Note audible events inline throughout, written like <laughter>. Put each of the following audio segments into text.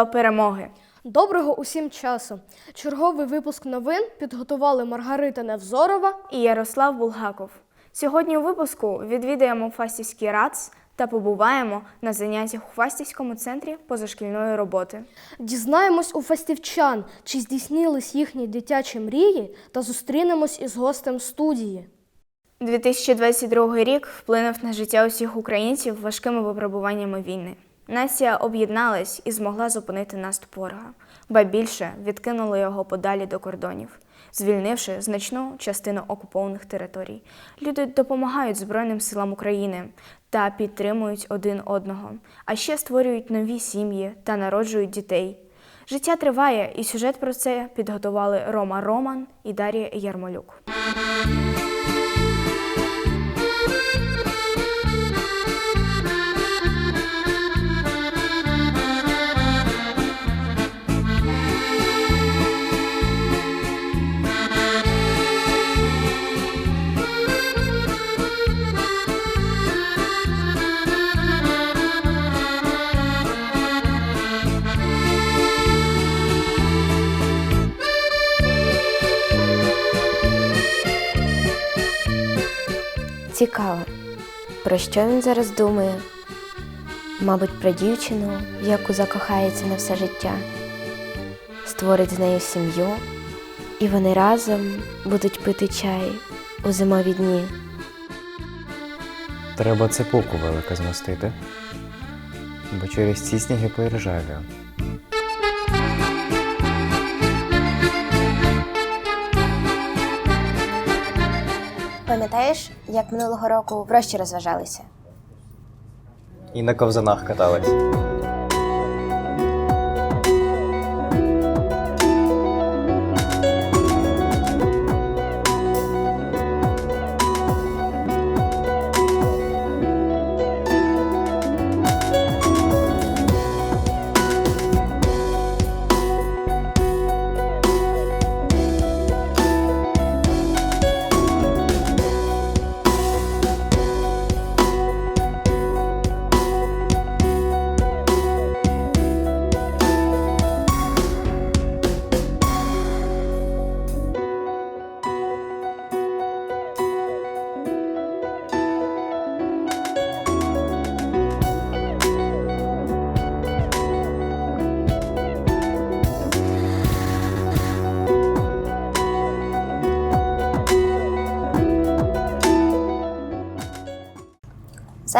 до перемоги. Доброго усім часу. Черговий випуск новин підготували Маргарита Невзорова. І Ярослав Булгаков. Сьогодні у випуску відвідаємо Фастівський РАЦ та побуваємо на заняттях у Фастівському центрі позашкільної роботи. Дізнаємось у фастівчан, чи здійснились їхні дитячі мрії, та зустрінемось із гостем студії. 2022 рік вплинув на життя усіх українців важкими випробуваннями війни. Нація об'єдналась і змогла зупинити наступ ворога, ба більше відкинула його подалі до кордонів, звільнивши значну частину окупованих територій. Люди допомагають Збройним силам України та підтримують один одного, а ще створюють нові сім'ї та народжують дітей. Життя триває, і сюжет про це підготували Рома Роман і Дар'я Ярмолюк. Цікаво, про що він зараз думає? Мабуть, про дівчину, яку закохається на все життя, створить з нею сім'ю, і вони разом будуть пити чай у зимові дні. Треба цепуку велике змостити, бо через ці сніги поіржавію. Пам'ятаєш, як минулого року в розважалися? І на ковзанах катались.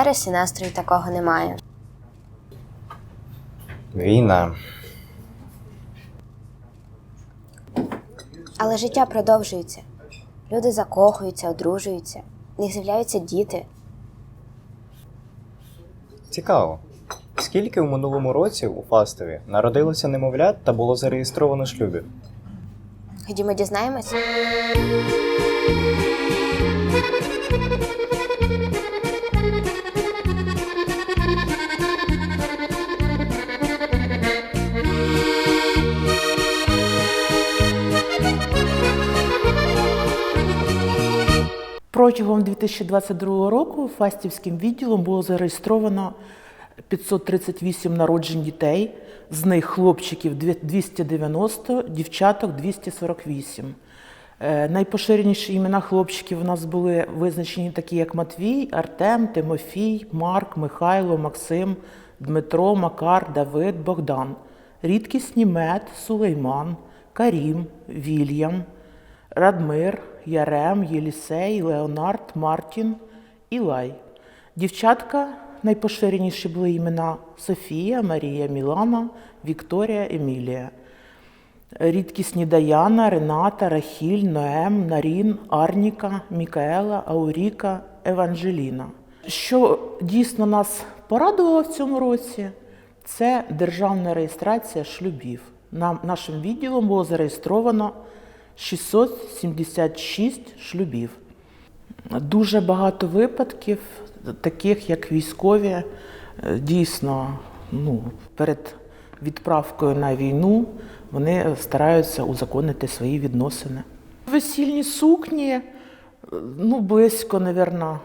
Зараз і настрою такого немає. Війна. Але життя продовжується. Люди закохуються, одружуються, в них з'являються діти. Цікаво. Скільки в минулому році у Фастові народилося немовлят та було зареєстровано шлюбів? Ходімо дізнаємось. Протягом 2022 року Фастівським відділом було зареєстровано 538 народжень дітей, з них хлопчиків 290, дівчаток 248. Е, Найпоширеніші імена хлопчиків у нас були визначені такі, як Матвій, Артем, Тимофій, Марк, Михайло, Максим, Дмитро, Макар, Давид, Богдан. Рідкісні Мед, Сулейман, Карім, Вільям, Радмир, Ярем, Єлісей, Леонард, Мартін, Ілай. Дівчатка найпоширеніші були імена Софія, Марія, Мілана, Вікторія, Емілія. Рідкісні Даяна, Рената, Рахіль, Ноем, Нарін, Арніка, Мікаела, Ауріка, Еванжеліна. Що дійсно нас порадувало в цьому році, це державна реєстрація шлюбів. Нам, нашим відділом було зареєстровано 676 шлюбів. Дуже багато випадків, таких як військові, е, дійсно ну, перед відправкою на війну вони стараються узаконити свої відносини. Весільні сукні, е, ну, близько, мабуть,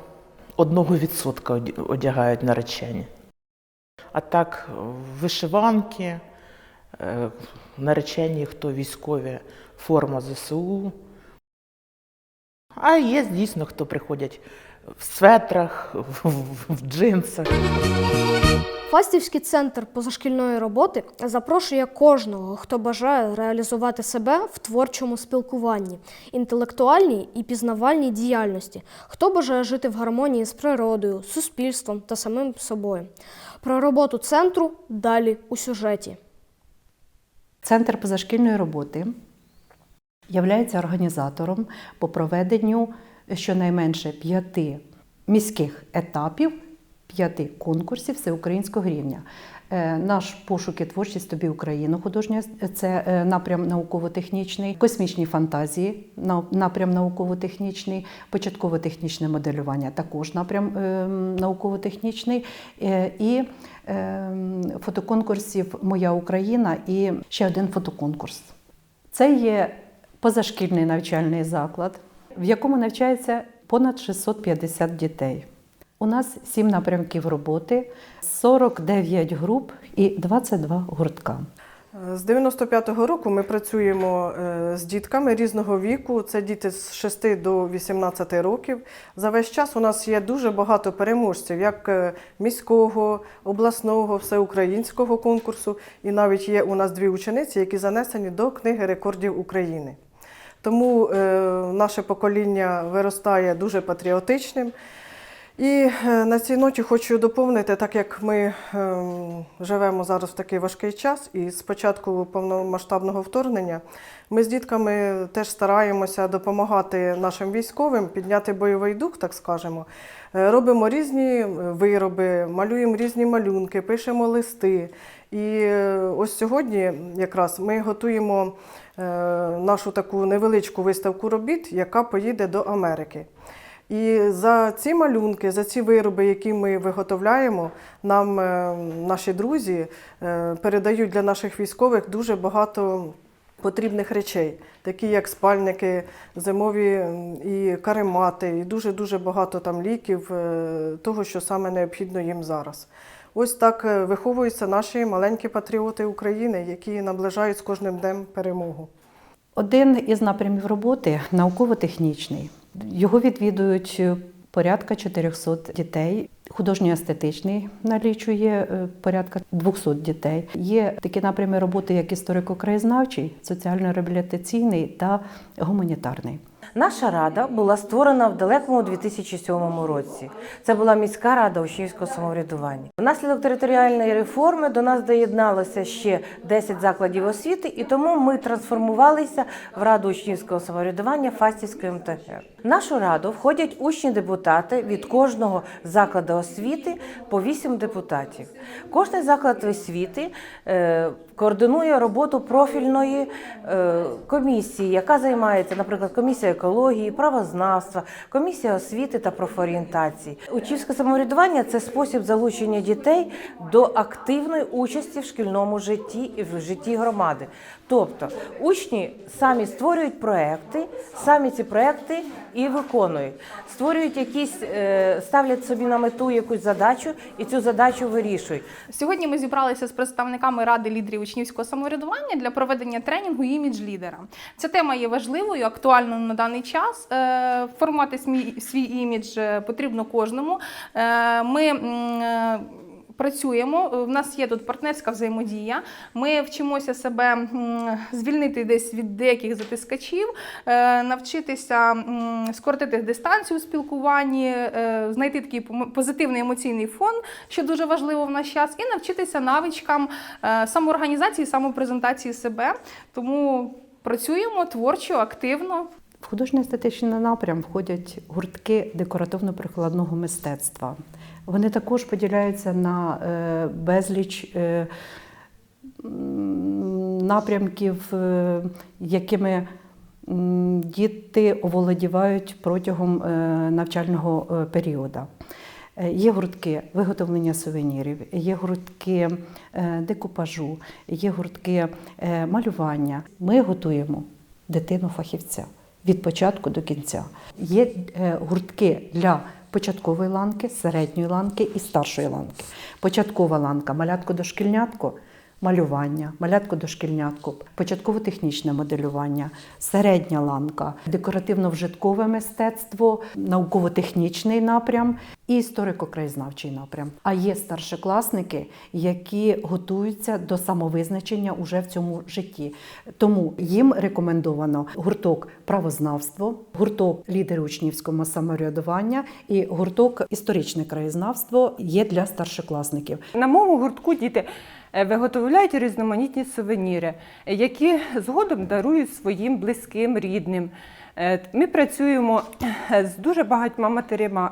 одного відсотка одягають наречені. А так, вишиванки, е, наречені, хто військові, форма ЗСУ. А є дійсно, хто приходять в светрах, в, в, в джинсах. Фастівський центр позашкільної роботи запрошує кожного, хто бажає реалізувати себе в творчому спілкуванні, інтелектуальній і пізнавальній діяльності, хто бажає жити в гармонії з природою, суспільством та самим собою. Про роботу центру далі у сюжеті. Центр позашкільної роботи являється організатором по проведенню щонайменше п'яти міських етапів, п'яти конкурсів всеукраїнського рівня. Е, Наш пошук і творчість тобі Україну художня це е, напрям науково-технічний, космічні фантазії, напрям науково-технічний, початково-технічне моделювання також напрям е, науково-технічний. Е, І е, фотоконкурсів Моя Україна і ще один фотоконкурс. Це є позашкільний навчальний заклад, в якому навчається понад 650 дітей. У нас сім напрямків роботи, 49 груп і 22 гуртка. З 95-го року ми працюємо е, з дітками різного віку. Це діти з 6 до 18 років. За весь час у нас є дуже багато переможців, як е, міського, обласного, всеукраїнського конкурсу. І навіть є у нас дві учениці, які занесені до книги рекордів України. Тому е, наше покоління виростає дуже патріотичним. І е, на цій ноті хочу доповнити, так як ми ем, живемо зараз в такий важкий час, і з початку повномасштабного вторгнення ми з дітками теж стараємося допомагати нашим військовим підняти бойовий дух, так скажемо. Е, Робимо різні е, вироби, малюємо різні малюнки, пишемо листи. І е, ось сьогодні якраз ми готуємо е, нашу таку невеличку виставку робіт, яка поїде до Америки. І за ці малюнки, за ці вироби, які ми виготовляємо, нам е, наші друзі е, передають для наших військових дуже багато потрібних речей, такі як спальники, зимові і каремати, і дуже дуже багато там ліків, е, того, що саме необхідно їм зараз. Ось так е, виховуються наші маленькі патріоти України, які наближають з кожним днем перемогу. Один із напрямів роботи науково-технічний. Його відвідують е, порядка 400 дітей. Художньо-естетичний налічує е, порядка 200 дітей. Є такі напрями роботи, як історико-краєзнавчий, соціально-реабілітаційний та гуманітарний. Наша рада була створена в далекому 2007 році. Це була міська рада учнівського самоврядування. Внаслідок територіальної реформи до нас доєдналося ще 10 закладів освіти, і тому ми трансформувалися в раду учнівського самоврядування Фастівської МТГ. Нашу раду входять учні-депутати від кожного закладу освіти по 8 депутатів. Кожний заклад освіти е, координує роботу профільної е, комісії, яка займається, наприклад, комісія екології, правознавства, комісія освіти та профорієнтації. Учнівське самоврядування це спосіб залучення дітей до активної участі в шкільному житті і в житті громади. Тобто учні самі створюють проекти, самі ці проекти і виконують, створюють якісь, е, ставлять собі на мету якусь задачу і цю задачу вирішують. Сьогодні ми зібралися з представниками Ради лідерів учнівського самоврядування для проведення тренінгу імідж лідера. Ця тема є важливою, актуальною на даний час. Е, Формувати свій, імідж е, потрібно кожному. Ми Працюємо, в нас є тут партнерська взаємодія. Ми вчимося себе звільнити десь від деяких затискачів, е, навчитися скоротити дистанцію у спілкуванні, е, знайти такий позитивний емоційний фон, що дуже важливо в наш час, і навчитися навичкам е, самоорганізації, самопрезентації себе. Тому працюємо творчо, активно. В художньо-естетичний напрям входять гуртки декоративно-прикладного мистецтва. Вони також поділяються на е, безліч е, напрямків, е, якими діти оволодівають протягом навчального періоду. Є гуртки виготовлення сувенірів, є гуртки декупажу, є гуртки малювання. Ми готуємо дитину фахівця від початку до кінця. Є е, гуртки для початкової ланки, середньої ланки і старшої ланки. Початкова ланка малятко дошкільнятко малювання, малятко дошкільнятко, початково-технічне моделювання, середня ланка, декоративно-вжиткове мистецтво, науково-технічний напрям і історико-краєзнавчий напрям. А є старшокласники, які готуються до самовизначення уже в цьому житті. Тому їм рекомендовано гурток правознавство, гурток лідери учнівського самоврядування і гурток історичне краєзнавство є для старшокласників. На моєму гуртку діти виготовляють різноманітні сувеніри, е, які згодом дарують своїм близьким, рідним. Е, Ми працюємо е, з дуже багатьма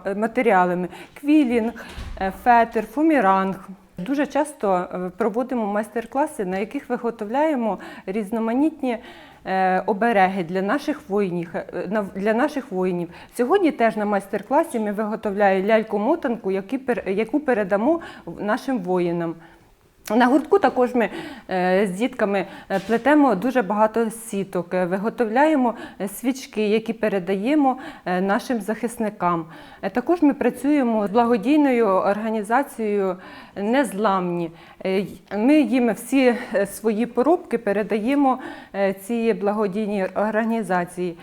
е, матеріалами: квілінг, е, фетр, фуміранг. Дуже часто е, проводимо майстер-класи, на яких виготовляємо різноманітні е, обереги для наших воїнів. е, Для наших воїнів. Сьогодні теж на майстер-класі ми виготовляємо ляльку-мотанку, яку передамо нашим воїнам. На гуртку також ми е, з дітками е, плетемо дуже багато сіток, е, виготовляємо свічки, які передаємо нашим захисникам. Також ми працюємо з благодійною організацією Незламні. Ми їм всі свої поробки передаємо цій благодійній організації.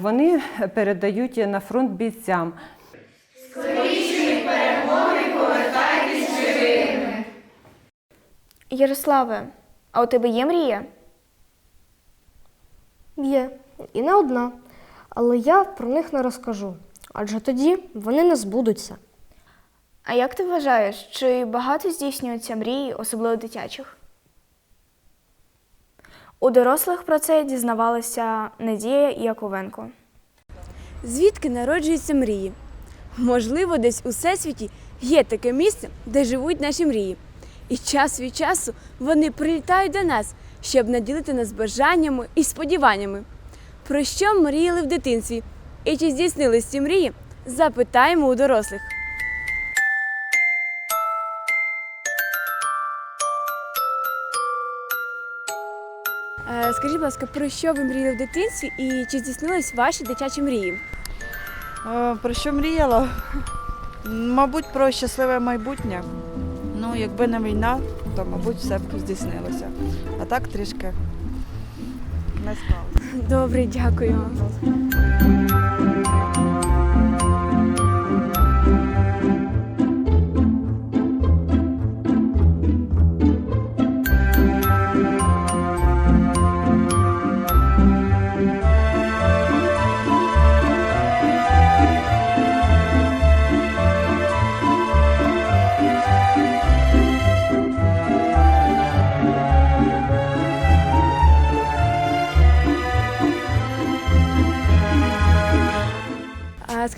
Вони передають на фронт бійцям. Ярославе, а у тебе є мрія? Є, і не одна. Але я про них не розкажу, адже тоді вони не збудуться. А як ти вважаєш, чи багато здійснюються мрії, особливо дитячих? У дорослих про це дізнавалася Надія Яковенко. Звідки народжуються мрії? Можливо, десь у всесвіті є таке місце, де живуть наші мрії. І час від часу вони прилітають до нас, щоб наділити нас бажаннями і сподіваннями. Про що мріяли в дитинстві? І чи здійснились ці мрії? Запитаємо у дорослих. Е, Скажіть, будь ласка, про що ви мріяли в дитинстві і чи здійснились ваші дитячі мрії? Е, Про що мріяла? Мабуть, про щасливе майбутнє. Якби не війна, то, мабуть, все б здійснилося. А так трішки не склалося. Добре, дякую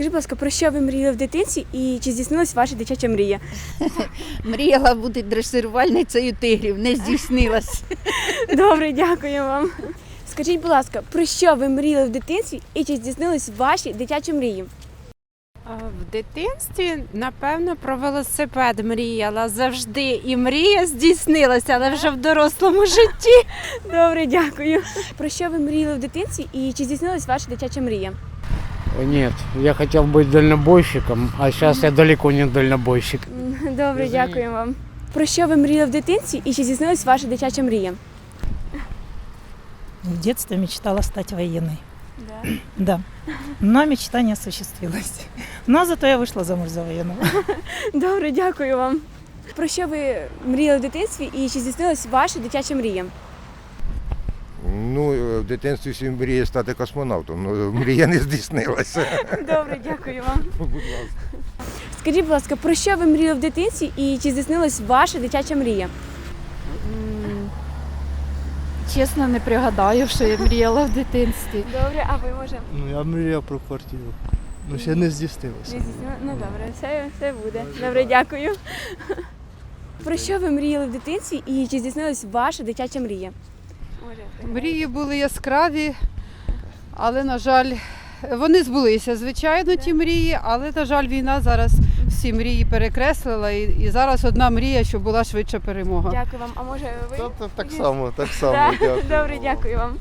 скажіть, будь ласка, про що ви мріяли в дитинстві і чи здійснилась ваша дитяча мрія? <laughs> Мріяла бути дресирувальницею тигрів, не здійснилась. <laughs> Добре, дякую вам. Скажіть, будь ласка, про що ви мріяли в дитинстві і чи здійснились ваші дитячі мрії? В дитинстві, напевно, про велосипед мріяла завжди. І мрія здійснилася, але вже в дорослому житті. <laughs> Добре, дякую. Про що ви мріяли в дитинстві і чи здійснилась ваша дитяча мрія? Нет, я хотел быть дальнобойщиком, а сейчас я далеко не дальнобойщик. <laughs> <clears throat> <laughs> Добре, дякую вам. Про що ви мріяли в дитинстві і чи здійснилась ваша дитяча мрія? В детстве мечтала стать военной. Да. Да. Но мечта не осуществилась. Но зато я вышла замуж за военного. Добре, дякую вам. Про що ви мріяли в дитинстві і чи здійснилась ваша дитяча мрія? Ну, е, в дитинстві всі мріє стати космонавтом, але мрія не здійснилася. Добре, дякую вам. Будь ласка. Скажіть, будь ласка, про що ви мріяли в дитинстві і чи здійснилась ваша дитяча мрія? Чесно, не пригадаю, що я мріяла в дитинстві. Добре, а ви може? Ну, я мріяв про квартиру. Ну, ще не здійснилося. Не здійснили? Ну добре, все, все буде. Добре, дякую. Про що ви мріяли в дитинстві і чи здійснилась ваша дитяча мрія? Мрії були яскраві, але, на жаль, вони збулися, звичайно, ті мрії, але, на жаль, війна зараз всі мрії перекреслила, і, і зараз одна мрія, щоб була швидша перемога. Дякую вам. А може ви? Так само, так само. Да? дякую. <laughs> Добре, дякую вам.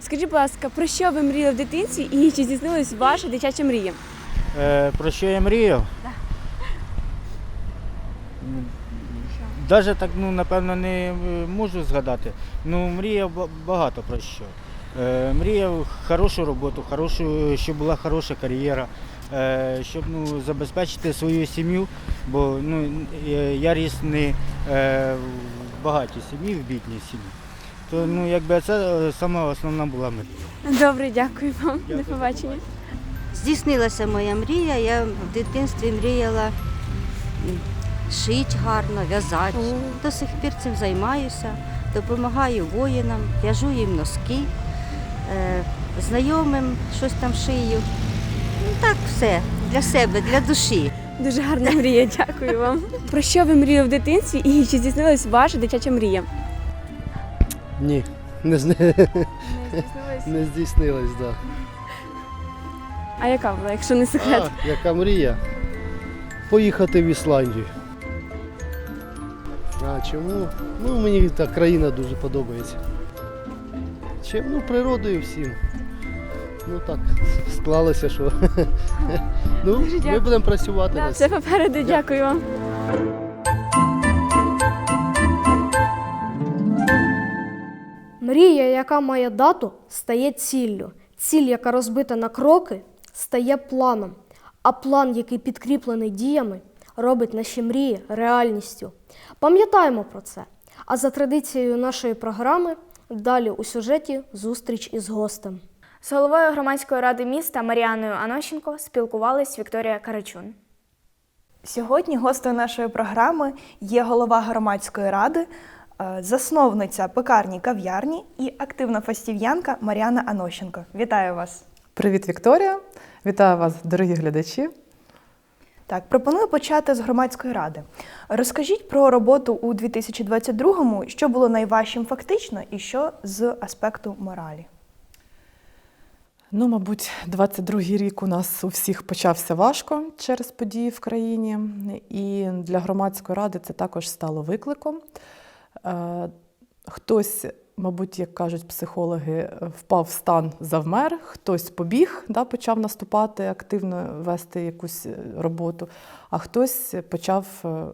Скажіть, будь ласка, про що ви мріяли в дитинстві і чи здійснилась ваша дитяча мрія? Е, про що я мріяв? Навіть так, ну, напевно, не е, можу згадати. Ну, мріяв багато про що. Е, мріяв хорошу роботу, хорошу, щоб була хороша кар'єра, е, щоб ну, забезпечити свою сім'ю, бо ну, е, я ріс не е, в багатій сім'ї, в бідній сім'ї. То ну, якби це е, сама основна була мрія. Добре, дякую вам. До побачення. Здійснилася моя мрія. Я в дитинстві мріяла м, шити гарно, в'язати. До сих пір цим займаюся, допомагаю воїнам, в'яжу їм носки, е, знайомим щось там шию. Ну так все, для себе, для душі. Дуже гарна мрія, дякую вам. Про що ви мріяли в дитинстві і чи здійснилась ваша дитяча мрія? Ні, не, зни... здійснилось? не <laughs> здійснилось, так. А яка була, якщо не секрет? А, яка мрія? Поїхати в Ісландію. А чому? Ну, мені та країна дуже подобається. Чим? Ну, природою всім. Ну так, склалося, що. <laughs> ну, ми будемо працювати Да, над все попереду, дякую вам. Мрія, яка має дату, стає ціллю. Ціль, яка розбита на кроки, стає планом. А план, який підкріплений діями, робить наші мрії реальністю. Пам'ятаємо про це. А за традицією нашої програми далі у сюжеті зустріч із гостем. З головою громадської ради міста Маріаною Анощенко спілкувалась Вікторія Карачун. Сьогодні гостею нашої програми є голова громадської ради, е, засновниця пекарні кав'ярні і активна фастів'янка Мар'яна Анощенко. Вітаю вас! Привіт, Вікторія! Вітаю вас, дорогі глядачі. Так, пропоную почати з громадської ради. Розкажіть про роботу у 2022-му, що було найважчим фактично і що з аспекту моралі. Ну, мабуть, 22-й рік у нас у всіх почався важко через події в країні, і для громадської ради це також стало викликом. Е, Хтось, мабуть, як кажуть психологи, впав в стан завмер, хтось побіг, да, почав наступати, активно вести якусь е, роботу, а хтось почав. е,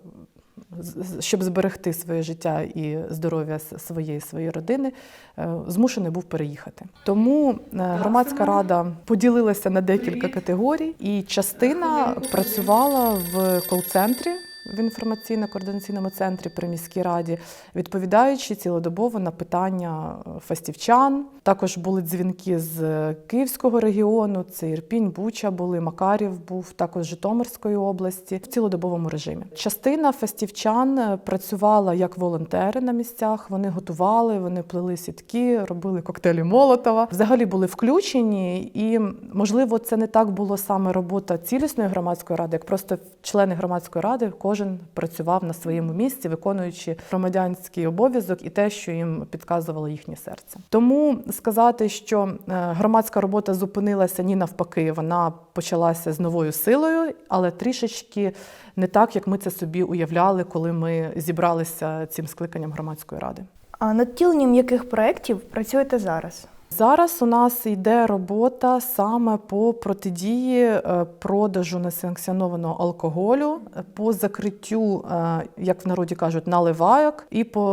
Щоб зберегти своє життя і здоров'я своєї своєї родини, е, змушений був переїхати. Тому е, громадська рада поділилася на декілька категорій, і частина працювала в кол-центрі в інформаційно-координаційному центрі при міській раді, відповідаючи цілодобово на питання е, фастівчан. Також були дзвінки з Київського регіону, це Ірпінь, Буча були, Макарів був, також Житомирської області в цілодобовому режимі. Частина фастівчан е, працювала як волонтери на місцях. Вони готували, вони плели сітки, робили коктейлі Молотова. Взагалі були включені, і можливо, це не так було саме робота цілісної громадської ради, як просто члени громадської ради, кожен працював на своєму місці, виконуючи громадянський обов'язок і те, що їм підказувало їхнє серце. Тому сказати, що е, громадська робота зупинилася ні навпаки, вона почалася з новою силою, але трішечки не так, як ми це собі уявляли, коли ми зібралися цим скликанням громадської ради. А над тіленням яких проєктів працюєте зараз? Зараз у нас йде робота саме по протидії е, продажу несанкціонованого алкоголю, е, по закриттю, е, як в народі кажуть, наливайок, і по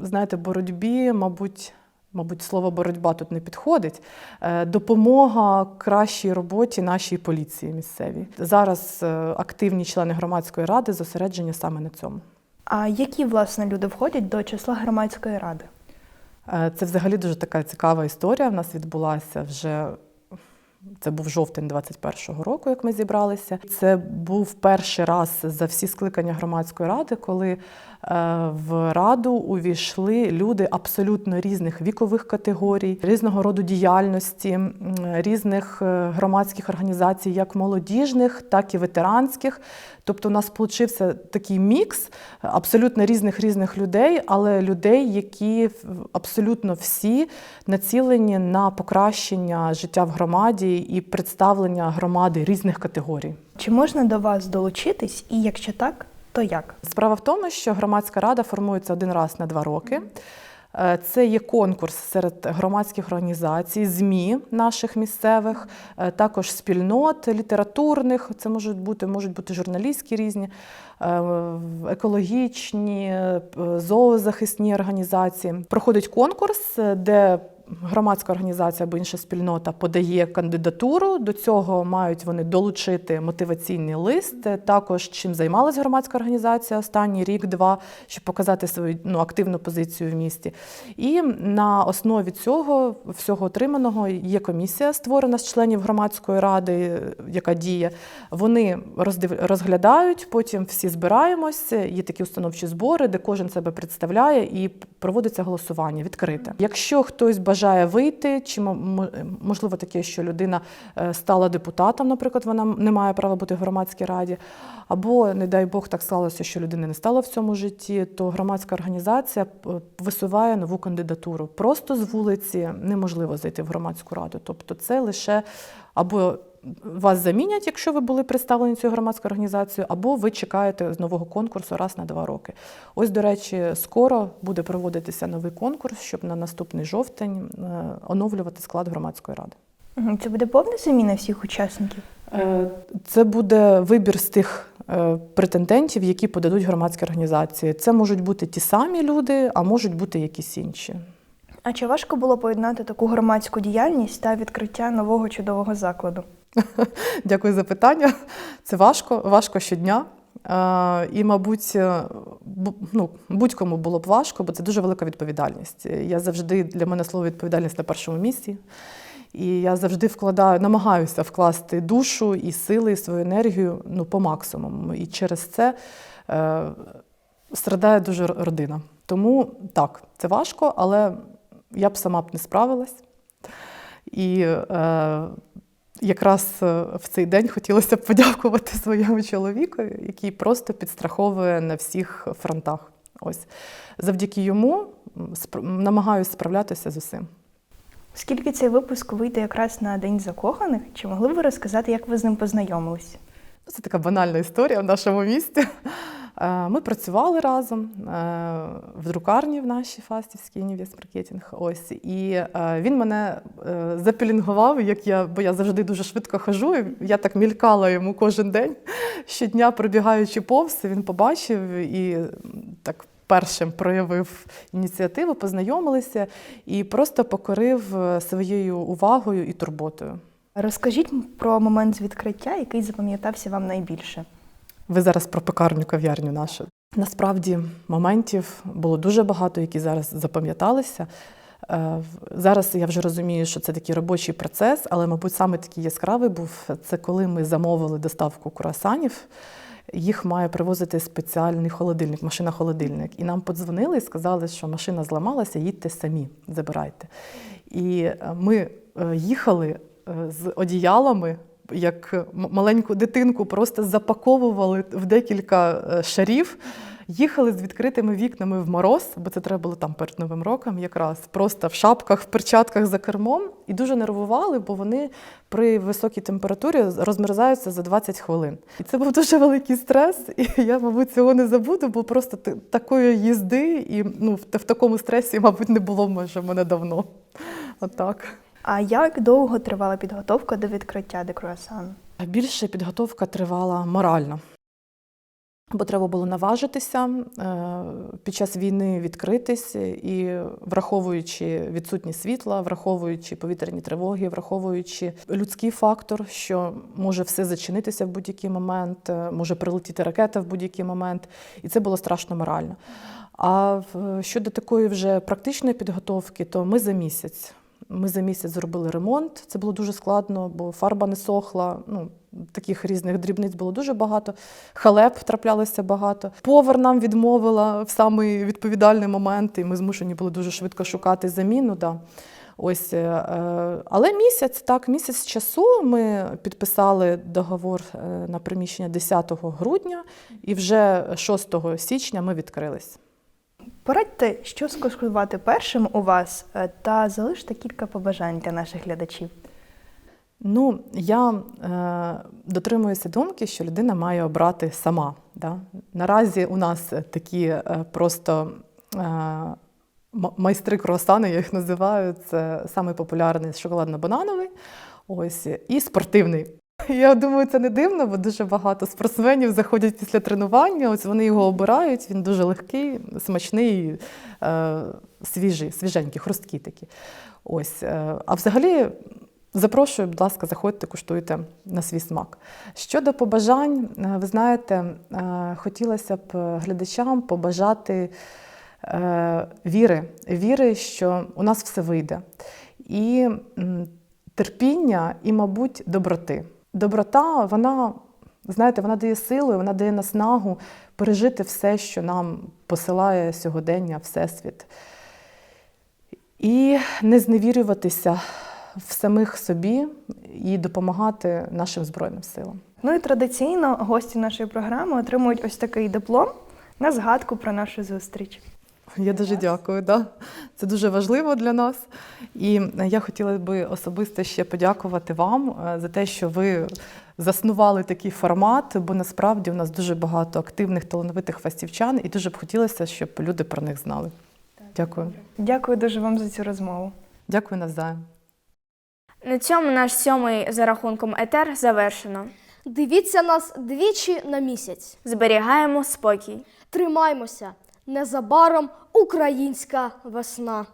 знаєте, боротьбі, мабуть. Мабуть, слово боротьба тут не підходить. Допомога кращій роботі нашій поліції місцевій. Зараз активні члени громадської ради зосереджені саме на цьому. А які власне люди входять до числа громадської ради? Е, Це взагалі дуже така цікава історія. В нас відбулася вже. Це був жовтень 21-го року, як ми зібралися. Це був перший раз за всі скликання громадської ради, коли е, в раду увійшли люди абсолютно різних вікових категорій, різного роду діяльності, різних е, громадських організацій, як молодіжних, так і ветеранських. Тобто, у нас получився такий мікс абсолютно різних різних людей, але людей, які абсолютно всі націлені на покращення життя в громаді і представлення громади різних категорій. Чи можна до вас долучитись? І якщо так, то як? Справа в тому, що громадська рада формується один раз на два роки. Е, Це є конкурс серед громадських організацій, ЗМІ наших місцевих, е, також спільнот літературних. Це можуть бути, можуть бути журналістські різні, е, екологічні, зоозахисні організації. Проходить конкурс, де громадська організація або інша спільнота подає кандидатуру. До цього мають вони долучити мотиваційний лист. Також чим займалась громадська організація останній рік-два, щоб показати свою ну, активну позицію в місті. І на основі цього всього отриманого є комісія, створена з членів громадської ради, яка діє. Вони роздив... розглядають, потім всі збираємось. Є такі установчі збори, де кожен себе представляє і проводиться голосування відкрите. Якщо хтось бажає вийти, чи мо- мо- можливо таке, що людина е, стала депутатом, наприклад, вона не має права бути в громадській раді, або, не дай Бог, так сталося, що людини не стало в цьому житті, то громадська організація висуває нову кандидатуру. Просто з вулиці неможливо зайти в громадську раду. Тобто це лише або вас замінять, якщо ви були представлені цією громадською організацією, або ви чекаєте з нового конкурсу раз на два роки. Ось, до речі, скоро буде проводитися новий конкурс, щоб на наступний жовтень е, оновлювати склад громадської ради. Це буде повна заміна всіх учасників? Е, Це буде вибір з тих е, претендентів, які подадуть громадські організації. Це можуть бути ті самі люди, а можуть бути якісь інші. А чи важко було поєднати таку громадську діяльність та відкриття нового чудового закладу? <laughs> Дякую за питання. Це важко, важко щодня. Е, І, мабуть, е, ну, будь-кому було б важко, бо це дуже велика відповідальність. Я завжди для мене слово відповідальність на першому місці. І я завжди вкладаю, намагаюся вкласти душу і сили, і свою енергію ну, по максимуму. І через це е, страдає дуже родина. Тому так, це важко, але я б сама б не справилась. І е, якраз е, в цей день хотілося б подякувати своєму чоловікові, який просто підстраховує на всіх фронтах. Ось завдяки йому намагаюся справлятися з усім. Оскільки цей випуск вийде якраз на День закоханих, чи могли б ви розказати, як ви з ним познайомились? Це така банальна історія в нашому місті. Е, Ми працювали разом е, в друкарні в нашій Фастівській Інвестмаркетинг. Ось і е, він мене запілінгував, як я, бо я завжди дуже швидко хожу. Я так мількала йому кожен день, щодня пробігаючи повз, він побачив і так. Першим проявив ініціативу, познайомилися і просто покорив своєю увагою і турботою. Розкажіть про момент з відкриття, який запам'ятався вам найбільше. Ви зараз про пекарню кав'ярню нашу. Насправді моментів було дуже багато, які зараз запам'яталися. Е, Зараз я вже розумію, що це такий робочий процес, але, мабуть, саме такий яскравий був це коли ми замовили доставку круасанів. Їх має привозити спеціальний холодильник, машина-холодильник. І нам подзвонили і сказали, що машина зламалася, їдьте самі, забирайте. І е, ми е, їхали з одіялами, як маленьку дитинку, просто запаковували в декілька е, шарів. Їхали з відкритими вікнами в мороз, бо це треба було там перед Новим роком, якраз просто в шапках, в перчатках за кермом, і дуже нервували, бо вони при високій температурі розмерзаються за 20 хвилин. І це був дуже великий стрес, і я, мабуть, цього не забуду, бо просто такої їзди і ну, в, такому стресі, мабуть, не було може, мене давно. Отак. А як довго тривала підготовка до відкриття декруасану? Більше підготовка тривала морально. Бо треба було наважитися е, під час війни відкритись, і враховуючи відсутність світла, враховуючи повітряні тривоги, враховуючи людський фактор, що може все зачинитися в будь-який момент, е, може прилетіти ракета в будь-який момент, і це було страшно морально. А щодо такої вже практичної підготовки, то ми за місяць. Ми за місяць зробили ремонт. Це було дуже складно, бо фарба не сохла. Ну, таких різних дрібниць було дуже багато. Халеп траплялося багато. Повар нам відмовила в самий відповідальний момент, і ми змушені були дуже швидко шукати заміну. Да. Ось, е, е, але місяць, так, місяць часу ми підписали договор е, на приміщення 10 грудня, і вже 6 січня ми відкрились. Порадьте, що скуштувати першим у вас, е, та залиште кілька побажань для наших глядачів. Ну, я е, дотримуюся думки, що людина має обрати сама. Да? Наразі у нас такі е, просто е, майстри круасани, я їх називаю. Це самий шоколадно-банановий, ось, і спортивний. <laughs> Я думаю, це не дивно, бо дуже багато спортсменів заходять після тренування. Ось вони його обирають. Він дуже легкий, смачний, е, свіжий, свіженький, хрусткий такий. Ось. Е, а взагалі. Запрошую, будь ласка, заходьте, куштуйте на свій смак. Щодо побажань, е, ви знаєте, хотілося б глядачам побажати віри, віри, що у нас все вийде. І терпіння, і, мабуть, доброти. Доброта, вона, знаєте, вона дає силу, вона дає наснагу пережити все, що нам посилає сьогодення, Всесвіт. І не зневірюватися в самих собі і допомагати нашим Збройним силам. Ну і традиційно гості нашої програми отримують ось такий диплом на згадку про нашу зустріч. Я дуже дякую. Да. Це дуже важливо для нас. І я хотіла би особисто ще подякувати вам е, за те, що ви заснували такий формат, бо насправді у нас дуже багато активних талановитих фастівчан, і дуже б хотілося, щоб люди про них знали. Дякую. Дякую дуже вам за цю розмову. Дякую навзаєм. На цьому наш сьомий за рахунком етер завершено. Дивіться нас двічі на місяць. Зберігаємо спокій. Тримаймося. Незабаром українська весна.